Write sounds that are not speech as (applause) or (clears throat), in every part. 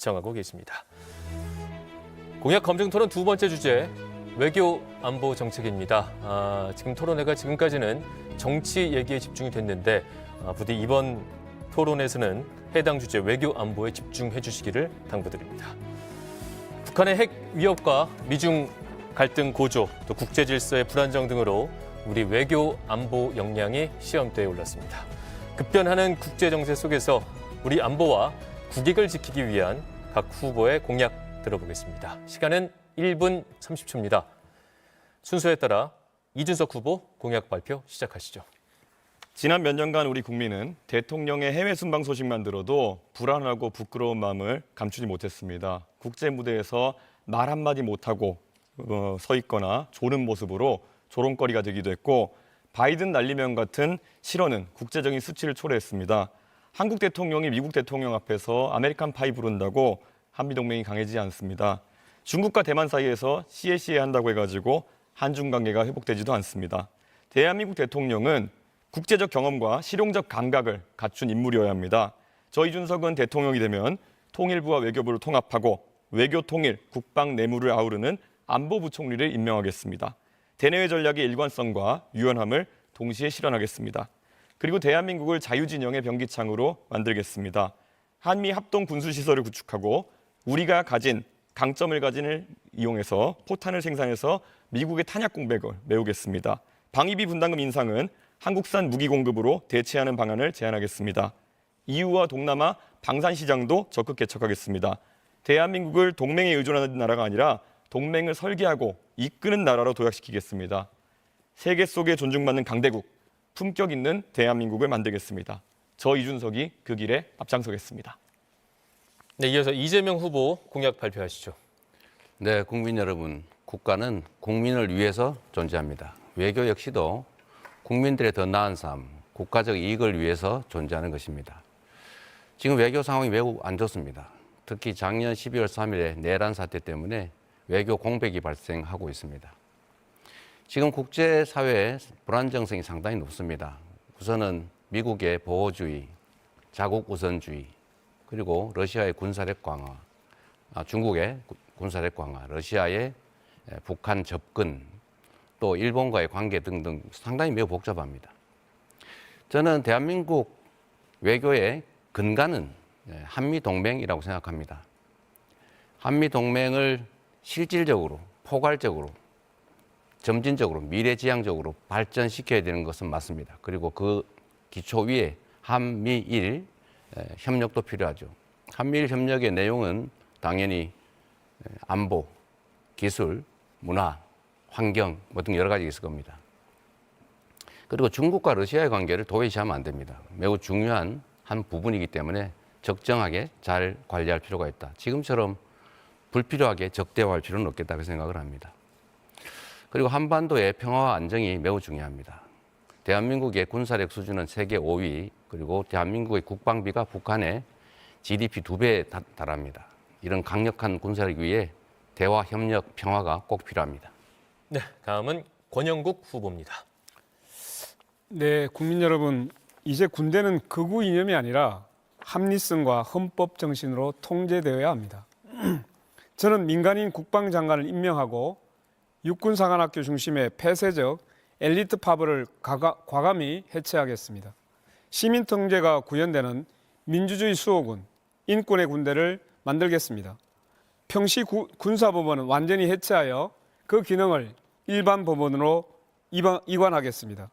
시청하고 계십니다. 공약 검증 토론 두 번째 주제 외교 안보 정책입니다. 아, 지금 토론회가 지금까지는 정치 얘기에 집중이 됐는데 아, 부디 이번 토론에서는 해당 주제 외교 안보에 집중해 주시기를 당부드립니다. 북한의 핵 위협과 미중 갈등 고조, 또 국제 질서의 불안정 등으로 우리 외교 안보 역량이 시험대에 올랐습니다. 급변하는 국제 정세 속에서 우리 안보와 국익을 지키기 위한 각 후보의 공약 들어보겠습니다. 시간은 1분 30초입니다. 순서에 따라 이준석 후보 공약 발표 시작하시죠. 지난 몇 년간 우리 국민은 대통령의 해외 순방 소식만 들어도 불안하고 부끄러운 마음을 감추지 못했습니다. 국제 무대에서 말 한마디 못하고 어, 서 있거나 조는 모습으로 조롱거리가 되기도 했고 바이든 날리면 같은 실언은 국제적인 수치를 초래했습니다. 한국 대통령이 미국 대통령 앞에서 아메리칸 파이 부른다고 한미 동맹이 강해지지 않습니다. 중국과 대만 사이에서 CACA 한다고 해가지고 한중 관계가 회복되지도 않습니다. 대한민국 대통령은 국제적 경험과 실용적 감각을 갖춘 인물이어야 합니다. 저 이준석은 대통령이 되면 통일부와 외교부를 통합하고 외교 통일, 국방 내무를 아우르는 안보부총리를 임명하겠습니다. 대내외 전략의 일관성과 유연함을 동시에 실현하겠습니다. 그리고 대한민국을 자유진영의 병기창으로 만들겠습니다. 한미 합동 군수 시설을 구축하고 우리가 가진 강점을 가진을 이용해서 포탄을 생산해서 미국의 탄약 공백을 메우겠습니다. 방위비 분담금 인상은 한국산 무기 공급으로 대체하는 방안을 제안하겠습니다. EU와 동남아 방산 시장도 적극 개척하겠습니다. 대한민국을 동맹에 의존하는 나라가 아니라 동맹을 설계하고 이끄는 나라로 도약시키겠습니다. 세계 속에 존중받는 강대국, 품격 있는 대한민국을 만들겠습니다. 저 이준석이 그 길에 앞장서겠습니다. 네, 이어서 이재명 후보 공약 발표하시죠. 네, 국민 여러분, 국가는 국민을 위해서 존재합니다. 외교 역시도 국민들의 더 나은 삶, 국가적 이익을 위해서 존재하는 것입니다. 지금 외교 상황이 매우 안 좋습니다. 특히 작년 12월 3일에 내란 사태 때문에 외교 공백이 발생하고 있습니다. 지금 국제사회의 불안정성이 상당히 높습니다. 우선은 미국의 보호주의, 자국 우선주의, 그리고 러시아의 군사력 강화, 아, 중국의 구- 군사력 강화, 러시아의 에, 북한 접근, 또 일본과의 관계 등등 상당히 매우 복잡합니다. 저는 대한민국 외교의 근간은 예, 한미 동맹이라고 생각합니다. 한미 동맹을 실질적으로, 포괄적으로, 점진적으로, 미래지향적으로 발전시켜야 되는 것은 맞습니다. 그리고 그 기초 위에 한미일 에, 협력도 필요하죠. 한미일 협력의 내용은 당연히 에, 안보, 기술, 문화, 환경 뭐 등 여러 가지 있을 겁니다. 그리고 중국과 러시아의 관계를 도외시하면 안 됩니다. 매우 중요한 한 부분이기 때문에 적정하게 잘 관리할 필요가 있다. 지금처럼 불필요하게 적대화할 필요는 없겠다고 생각을 합니다. 그리고 한반도의 평화와 안정이 매우 중요합니다. 대한민국의 군사력 수준은 세계 5위, 그리고 대한민국의 국방비가 북한의 GDP 두 배에 다- 달합니다. 이런 강력한 군사력 위에 대화, 협력, 평화가 꼭 필요합니다. 네, 다음은 권영국 후보입니다. 네, 국민 여러분, 이제 군대는 극우 이념이 아니라 합리성과 헌법 정신으로 통제되어야 합니다. (clears throat) 저는 민간인 국방장관을 임명하고 육군사관학교 중심의 폐쇄적 엘리트 파벌을 과감히 해체하겠습니다. 시민 통제가 구현되는 민주주의 수호군, 인권의 군대를 만들겠습니다. 평시 구- 군사법원은 완전히 해체하여 그 기능을 일반 법원으로 이관- 이관하겠습니다.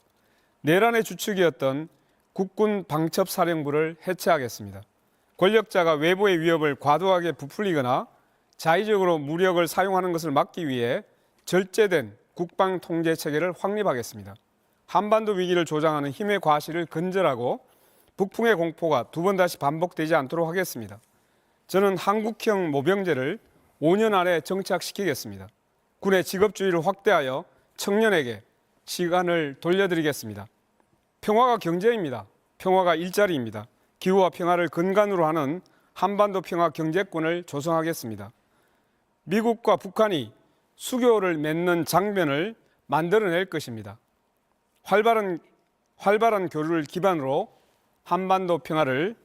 내란의 주축이었던 국군 방첩사령부를 해체하겠습니다. 권력자가 외부의 위협을 과도하게 부풀리거나 자의적으로 무력을 사용하는 것을 막기 위해 절제된 국방 통제 체계를 확립하겠습니다. 한반도 위기를 조장하는 힘의 과실을 근절하고 북풍의 공포가 두 번 다시 반복되지 않도록 하겠습니다. 저는 한국형 모병제를 5년 안에 정착시키겠습니다. 군의 직업주의를 확대하여 청년에게 시간을 돌려드리겠습니다. 평화가 경제입니다. 평화가 일자리입니다. 기후와 평화를 근간으로 하는 한반도 평화 경제권을 조성하겠습니다. 미국과 북한이 수교를 맺는 장면을 만들어낼 것입니다. 활발한 활발한 교류를 기반으로 한반도 평화를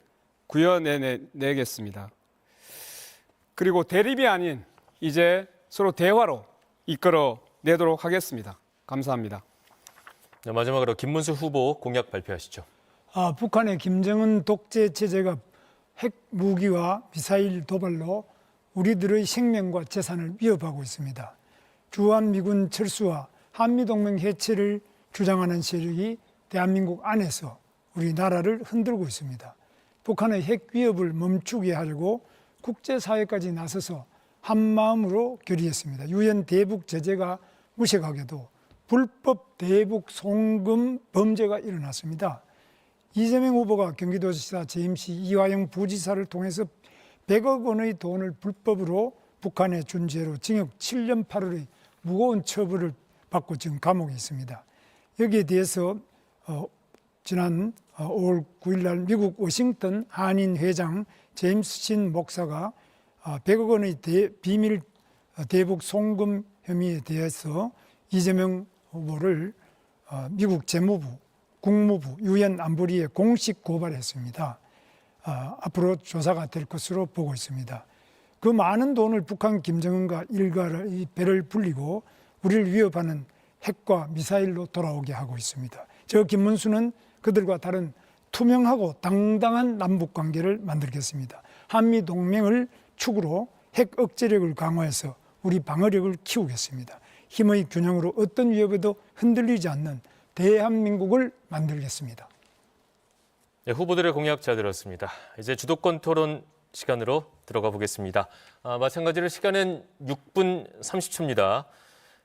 구현해내겠습니다. 그리고 대립이 아닌 이제 서로 대화로 이끌어 내도록 하겠습니다. 감사합니다. 네, 마지막으로 김문수 후보 공약 발표하시죠. 아, 북한의 김정은 독재 체제가 핵 무기와 미사일 도발로 우리들의 생명과 재산을 위협하고 있습니다. 주한 미군 철수와 한미 동맹 해체를 주장하는 세력이 대한민국 안에서 우리나라를 흔들고 있습니다. 북한의 핵 위협을 멈추게 하려고 국제사회까지 나서서 한 마음으로 결의했습니다. 유엔 대북 제재가 무색하게도 불법 대북 송금 범죄가 일어났습니다. 이재명 후보가 경기도지사 재임 시 이화영 부지사를 통해서 100억 원의 돈을 불법으로 북한에 준 죄로 징역 7년 8월의 무거운 처벌을 받고 지금 감옥에 있습니다. 여기에 대해서 어, 지난 어, 5월 9일 날 미국 워싱턴 한인 회장 제임스 신 목사가 어, 100억 원의 대, 비밀 어, 대북 송금 혐의에 대해서 이재명 후보를 어, 미국 재무부, 국무부, 유엔 안보리에 공식 고발했습니다. 아, 앞으로 조사가 될 것으로 보고 있습니다. 그 많은 돈을 북한 김정은과 일가를 이 배를 불리고 우리를 위협하는 핵과 미사일로 돌아오게 하고 있습니다. 저 김문수는 그들과 다른 투명하고 당당한 남북 관계를 만들겠습니다. 한미 동맹을 축으로 핵 억제력을 강화해서 우리 방어력을 키우겠습니다. 힘의 균형으로 어떤 위협에도 흔들리지 않는 대한민국을 만들겠습니다. 네, 후보들의 공약 잘 들었습니다. 이제 주도권 토론 시간으로 들어가 보겠습니다. 아, 마찬가지로 시간은 6분 30초입니다.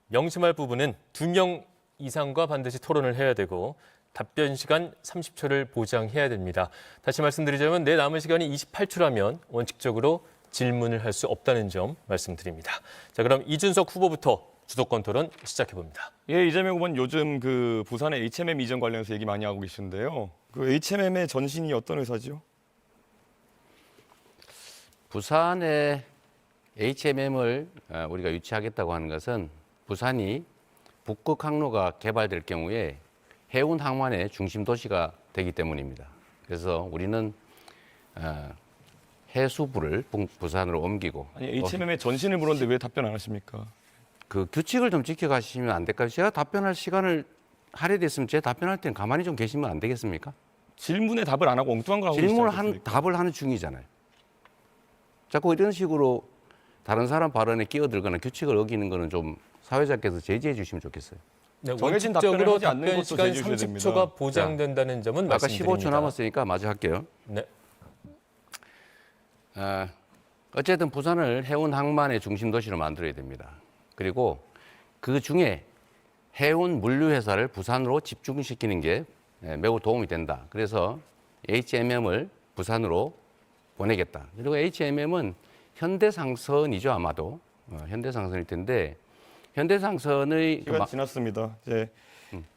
명심할 부분은 두명 이상과 반드시 토론을 해야 되고 답변 시간 30초를 보장해야 됩니다. 다시 말씀드리자면 내 남은 시간이 28초라면 원칙적으로 질문을 할 수 없다는 점 말씀드립니다. 자, 그럼 이준석 후보부터 주도권 토론 시작해 봅니다. 예, 이재명 후보는 요즘 그 부산의 HMM 이전 관련해서 얘기 많이 하고 계신데요. 그 HMM의 전신이 어떤 회사죠? 부산에 HMM을 어, 우리가 유치하겠다고 하는 것은 부산이 북극 항로가 개발될 경우에 해운 항만의 중심 도시가 되기 때문입니다. 그래서 우리는 어, 해수부를 부- 부산으로 옮기고 아니 HMM의 전신을 물었는데 왜 답변 안 하십니까? 그 규칙을 좀 지켜가시면 안 될까요? 제가 답변할 시간을 할애됐으면 제 답변할 때는 가만히 좀 계시면 안 되겠습니까? 질문에 답을 안 하고 엉뚱한 걸 하고 질문을 한? 답을 하는 중이잖아요. 자꾸 이런 식으로 다른 사람 발언에 끼어들거나 규칙을 어기는 거는 좀 사회자께서 제지해 주시면 좋겠어요. 네, 정해진 원칙적으로 답변을 하지 않는 답변 것도 시간 제지해줘야 됩니다. 30초가 보장된다는 점은 아까 말씀드립니다. 15초 남았으니까 마저 할게요. 네. 아, 어쨌든 부산을 해운 항만의 중심 도시로 만들어야 됩니다. 그리고 그 중에 해운 물류 회사를 부산으로 집중시키는 게 예, 매우 도움이 된다. 그래서 HMM을 부산으로 보내겠다. 그리고 HMM은 현대상선이죠 아마도 어, 현대상선일 텐데 현대상선의 그 시간 마- 지났습니다. 이제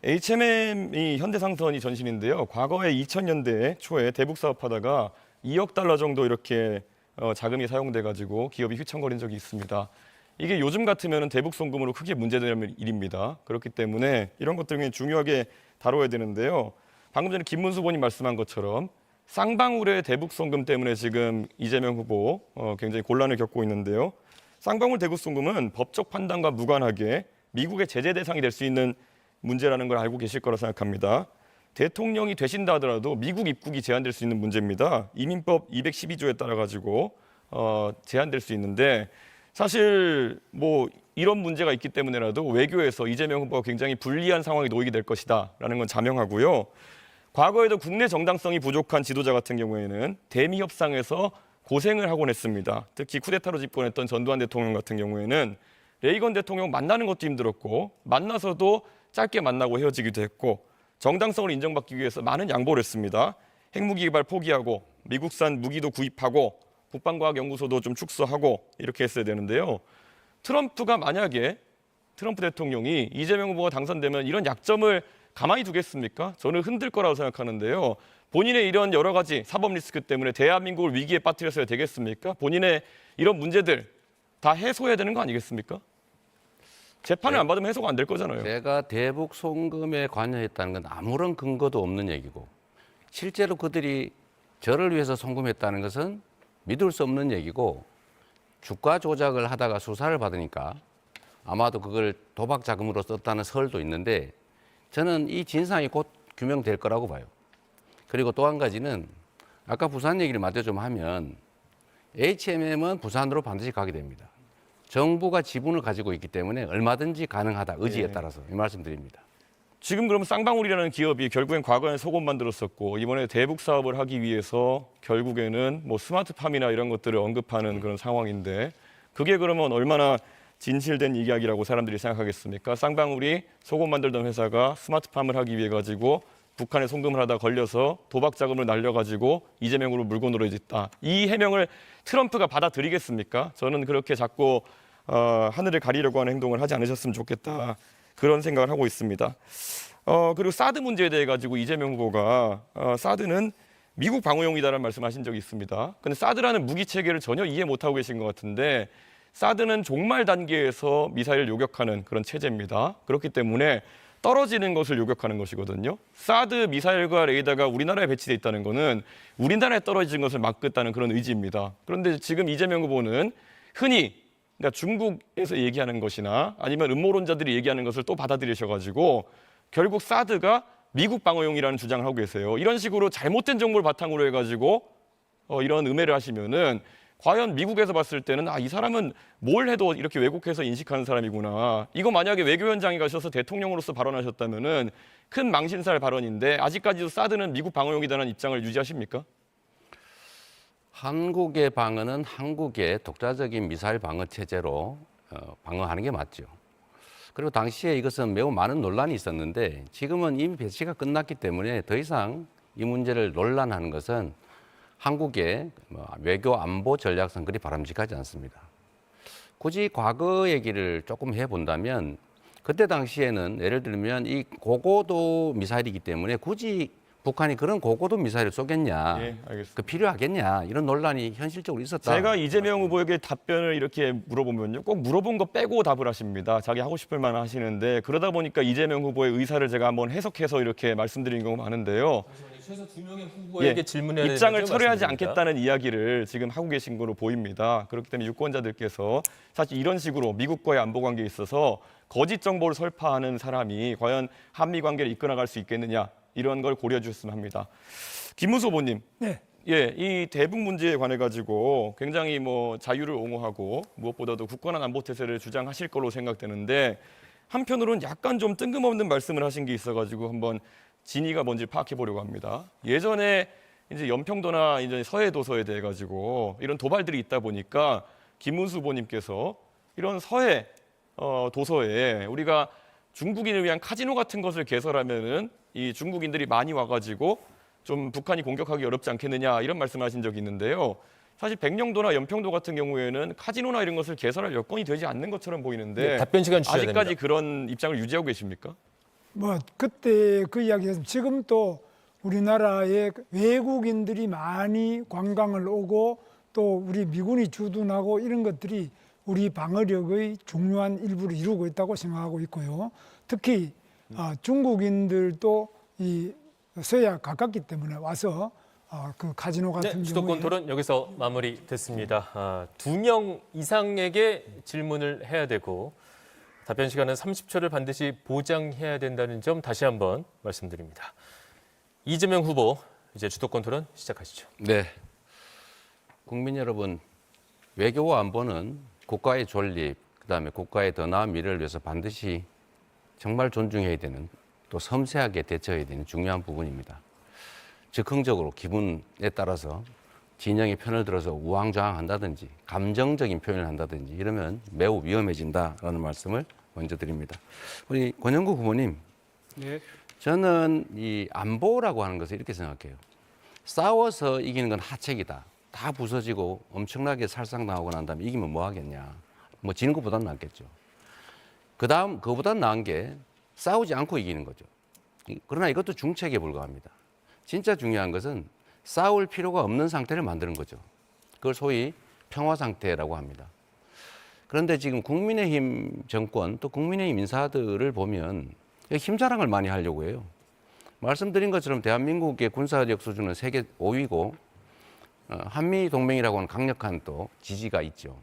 HMM이 현대상선이 전신인데요. 과거에 2000년대 초에 대북 사업하다가 2억 달러 정도 이렇게 어, 자금이 사용돼 가지고 기업이 휘청거린 적이 있습니다. 이게 요즘 같으면 대북 송금으로 크게 문제되는 일입니다. 그렇기 때문에 이런 것들 굉장히 중요하게 다뤄야 되는데요. 방금 전에 김문수 의원님 말씀한 것처럼 쌍방울의 대북 송금 때문에 지금 이재명 후보 어, 굉장히 곤란을 겪고 있는데요. 쌍방울 대북 송금은 법적 판단과 무관하게 미국의 제재 대상이 될 수 있는 문제라는 걸 알고 계실 거라 생각합니다. 대통령이 되신다 하더라도 미국 입국이 제한될 수 있는 문제입니다. 이민법 212조에 따라 가지고 어, 제한될 수 있는데 사실 뭐 이런 문제가 있기 때문에라도 외교에서 이재명 후보가 굉장히 불리한 상황에 놓이게 될 것이다라는 건 자명하고요. 과거에도 국내 정당성이 부족한 지도자 같은 경우에는 대미 협상에서 고생을 하곤 했습니다. 특히 쿠데타로 집권했던 전두환 대통령 같은 경우에는 레이건 대통령 만나는 것도 힘들었고 만나서도 짧게 만나고 헤어지기도 했고 정당성을 인정받기 위해서 많은 양보를 했습니다. 핵무기 개발 포기하고 미국산 무기도 구입하고 국방과학연구소도 좀 축소하고 이렇게 했어야 되는데요. 트럼프가 만약에 트럼프 대통령이 이재명 후보가 당선되면 이런 약점을 가만히 두겠습니까? 저는 흔들 거라고 생각하는데요. 본인의 이런 여러 가지 사법 리스크 때문에 대한민국을 위기에 빠뜨렸어야 되겠습니까? 본인의 이런 문제들 다 해소해야 되는 거 아니겠습니까? 재판을 안 받으면 해소가 안 될 거잖아요. 제가 대북 송금에 관여했다는 건 아무런 근거도 없는 얘기고 실제로 그들이 저를 위해서 송금했다는 것은 믿을 수 없는 얘기고 주가 조작을 하다가 수사를 받으니까 아마도 그걸 도박 자금으로 썼다는 설도 있는데 저는 이 진상이 곧 규명될 거라고 봐요. 그리고 또 한 가지는 아까 부산 얘기를 마저 좀 하면 HMM은 부산으로 반드시 가게 됩니다. 정부가 지분을 가지고 있기 때문에 얼마든지 가능하다 의지에 예. 따라서 이 말씀드립니다. 지금 그럼 쌍방울이라는 기업이 결국엔 과거엔 속옷 만들었었고 이번에 대북 사업을 하기 위해서 결국에는 뭐 스마트팜이나 이런 것들을 언급하는 그런 상황인데 그게 그러면 얼마나 진실된 이야기라고 사람들이 생각하겠습니까? 쌍방울이 속옷 만들던 회사가 스마트팜을 하기 위해 가지고 북한에 송금을 하다 걸려서 도박 자금을 날려가지고 이재명으로 물고 늘어졌다. 이 해명을 트럼프가 받아들이겠습니까? 저는 그렇게 자꾸 어, 하늘을 가리려고 하는 행동을 하지 않으셨으면 좋겠다. 그런 생각을 하고 있습니다. 어, 그리고 사드 문제에 대해 가지고 이재명 후보가 어, 사드는 미국 방어용이다라는 말씀하신 적이 있습니다. 근데 사드라는 무기 체계를 전혀 이해 못하고 계신 것 같은데 사드는 종말 단계에서 미사일을 요격하는 그런 체제입니다. 그렇기 때문에 떨어지는 것을 요격하는 것이거든요. 사드 미사일과 레이더가 우리나라에 배치돼 있다는 것은 우리나라에 떨어지는 것을 막겠다는 그런 의지입니다. 그런데 지금 이재명 후보는 흔히 그러니까 중국에서 얘기하는 것이나 아니면 음모론자들이 얘기하는 것을 또 받아들이셔가지고 결국 사드가 미국 방어용이라는 주장을 하고 계세요. 이런 식으로 잘못된 정보를 바탕으로 해가지고 어, 이런 음해를 하시면은 과연 미국에서 봤을 때는 아 이 사람은 뭘 해도 이렇게 왜곡해서 인식하는 사람이구나. 이거 만약에 외교위원장이 가셔서 대통령으로서 발언하셨다면은 큰 망신살 발언인데 아직까지도 사드는 미국 방어용이다는 입장을 유지하십니까? 한국의 방어는 한국의 독자적인 미사일 방어 체제로 어, 방어하는 게 맞죠. 그리고 당시에 이것은 매우 많은 논란이 있었는데 지금은 이미 배치가 끝났기 때문에 더 이상 이 문제를 논란하는 것은 한국의 뭐 외교 안보 전략상 그리 바람직하지 않습니다. 굳이 과거 얘기를 조금 해본다면 그때 당시에는 예를 들면 이 고고도 미사일이기 때문에 굳이 북한이 그런 고고도 미사일을 쏘겠냐, 예. 그 필요하겠냐 이런 논란이 현실적으로 있었다. 제가 이재명 후보에게 답변을 이렇게 물어보면요. 꼭 물어본 거 빼고 답을 하십니다. 자기 하고 싶을 만한 하시는데 그러다 보니까 이재명 후보의 의사를 제가 한번 해석해서 이렇게 말씀드린 경우가 많은데요. 최소 두 명의 후보에게 예, 질문해야 되는 입장을 점 철회하지. 않겠다는 이야기를 지금 하고 계신 거로 보입니다. 그렇기 때문에 유권자들께서 사실 이런 식으로 미국과의 안보 관계에 있어서 거짓 정보를 설파하는 사람이 과연 한미 관계를 이끌어갈 수 있겠느냐 이런 걸 고려해 주셨으면 합니다. 김문수 후보님, 네. 예, 이 대북 문제에 관해 가지고 굉장히 뭐 자유를 옹호하고 무엇보다도 굳건한 안보 태세를 주장하실 걸로 생각되는데 한편으로는 약간 좀 뜬금없는 말씀을 하신 게 있어가지고 한번 진위가 뭔지 파악해 보려고 합니다. 예전에 이제 연평도나 이제 서해 도서에 대해 가지고 이런 도발들이 있다 보니까 김문수 후보님께서 이런 서해 어, 도서에 우리가 중국인을 위한 카지노 같은 것을 개설하면은 이 중국인들이 많이 와가지고 좀 북한이 공격하기 어렵지 않겠느냐 이런 말씀하신 적이 있는데요. 사실 백령도나 연평도 같은 경우에는 카지노나 이런 것을 개설할 여건이 되지 않는 것처럼 보이는데 네, 답변 시간 주셔야 아직까지 됩니다. 그런 입장을 유지하고 계십니까? 뭐 그때 그 이야기에서 지금 또 우리나라에 외국인들이 많이 관광을 오고 또 우리 미군이 주둔하고 이런 것들이 우리 방어력의 중요한 일부를 이루고 있다고 생각하고 있고요. 특히 아, 중국인들도 이 서해와 가깝기 때문에 와서 아, 그 카지노 같은 네, 경우에 수도권 토론 여기서 마무리됐습니다. 아, 두명 이상에게 질문을 해야 되고 답변 시간은 30초를 반드시 보장해야 된다는 점 다시 한번 말씀드립니다. 이재명 후보 이제 주도권 토론 시작하시죠. 네. 국민 여러분, 외교와 안보는 국가의 존립, 그다음에 국가의 더 나은 미래를 위해서 반드시 정말 존중해야 되는 또 섬세하게 대처해야 되는 중요한 부분입니다. 즉흥적으로 기분에 따라서 진영의 편을 들어서 우왕좌왕한다든지 감정적인 표현을 한다든지 이러면 매우 위험해진다라는 말씀을 먼저 드립니다. 우리 권영국 후보님, 네. 저는 이 안보라고 하는 것을 이렇게 생각해요. 싸워서 이기는 건 하책이다. 다 부서지고 엄청나게 살상당하고 난 다음에 이기면 뭐 하겠냐. 뭐 지는 것보다는 낫겠죠. 그 다음, 그보다 나은 게 싸우지 않고 이기는 거죠. 이- 그러나 이것도 중책에 불과합니다. 진짜 중요한 것은 싸울 필요가 없는 상태를 만드는 거죠. 그걸 소위 평화 상태라고 합니다. 그런데 지금 국민의힘 정권 또 국민의힘 인사들을 보면 힘 자랑을 많이 하려고 해요. 말씀드린 것처럼 대한민국의 군사력 수준은 세계 5위고 한미 동맹이라고 하는 강력한 또 지지가 있죠.